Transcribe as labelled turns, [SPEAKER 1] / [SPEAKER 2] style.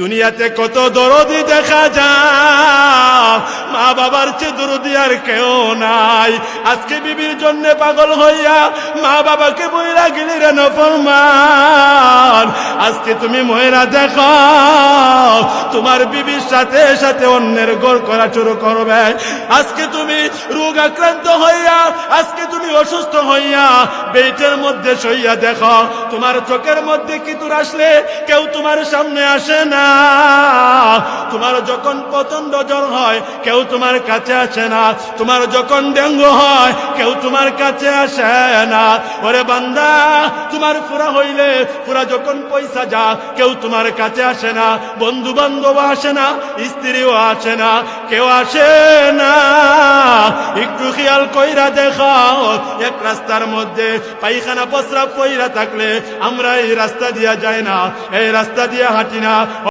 [SPEAKER 1] দুনিয়াতে কত দরদি দেখা যায়। মা বাবার চেয়ে দরদি আর কেউ নাই। আজকে বিবির জন্য পাগল হইয়া মা বাবাকে বইরা গেলি রে নফরমান। আজকে তুমি ময়রা দেখো, তোমার বিবির সাথে সাথে অন্যের গোল করা শুরু করবে। আজকে তুমি রোগ আক্রান্ত হইয়া, আজকে অসুস্থ হইয়া বেটের মধ্যে সইয়া দেখো। তোমার চোখের মধ্যে কি তোর আসলে? কেউ তোমার সামনে আসে না। তোমার যখন পতন্ড জ্বর হয়, কেউ তোমার কাছে আসে না। তোমার যখন ডেঙ্গু হয়, কেউ তোমার কাছে আসে না। ওরে বান্দা, তোমার পুরা হইলে পুরা যখন পয়সা যা কেউ তোমার কাছে আসে না। বন্ধু বান্ধব আসে না, স্ত্রীও আসে না, কেউ আসে না। একটু খেয়াল কইরা দেখাও এক রাস্তার মধ্যে পায়খানা পসরা পইরা থাকলে আমরা এই রাস্তা দিয়া যাই না, এই রাস্তা দিয়া হাঁটি না।